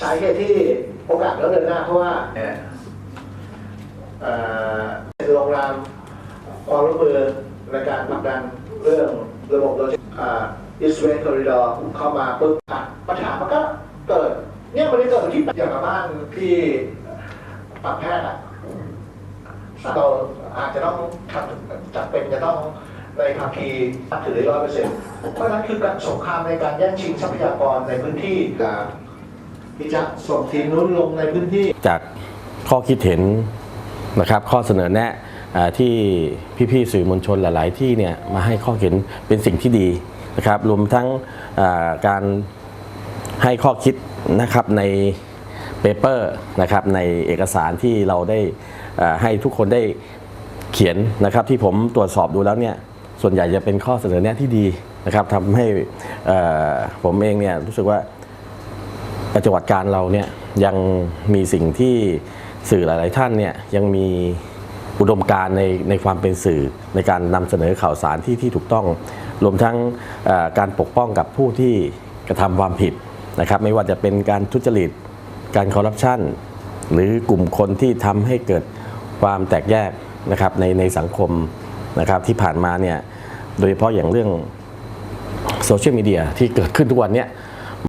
สาเหตุที่โอกาสก็เดินหน้าเพราะว่าเอ่อโรงแรมความร่วมมือในการผลักดันเรื่องระบบโลจิสติกส์อิสเวนคอริดอร์เข้ามาปุ๊บอะปัญหามันก็เกิด เนี่ยมันได้เกิดที่อย่างกับบ้านที่ปักแพทย์อะเราอาจจะต้องทำจำเป็นจะต้องในภาคีถือได้ร้อยเปอร์เซ็นต์เพราะฉะนั้นคือการสงครามในการแย่งชิงทรัพยากรในพื้นที่กับ ที่จะส่งทีมนู้นลงในพื้นที่ จากข้อคิดเห็นนะครับ ข้อเสนอแนะที่พี่ๆสื่อมวลชนหลาย ๆ ที่เนี่ยมาให้ข้อเห็นเป็นสิ่งที่ดีนะครับ รวมทั้งการให้ข้อคิดนะครับในเปเปอร์นะครับในเอกสารที่เราได้ให้ทุกคนได้เขียนนะครับ ที่ผมตรวจสอบดูแล้วเนี่ยส่วนใหญ่จะเป็นข้อเสนอแนะที่ดีนะครับทำให้ผมเองเนี่ยรู้สึกว่า ปฏิบัตการเราเนี่ยยังมีสิ่งที่สื่อหลาย ๆ ท่านเนี่ยยังมีอุดมการณ์ในในความเป็นสื่อในการนำเสนอข่าวสารที่ที่ถูกต้อง รวมทั้งการปกป้องกับผู้ที่กระทำความผิดนะครับไม่ว่าจะเป็นการทุจริตการคอร์รัปชันหรือกลุ่มคนที่ทำให้เกิดความแตกแยกนะครับในในสังคมนะครับที่ผ่านมาเนี่ยโดยเฉพาะอย่างเรื่องโซเชียลมีเดียที่เกิดขึ้นทุกวันเนี้ย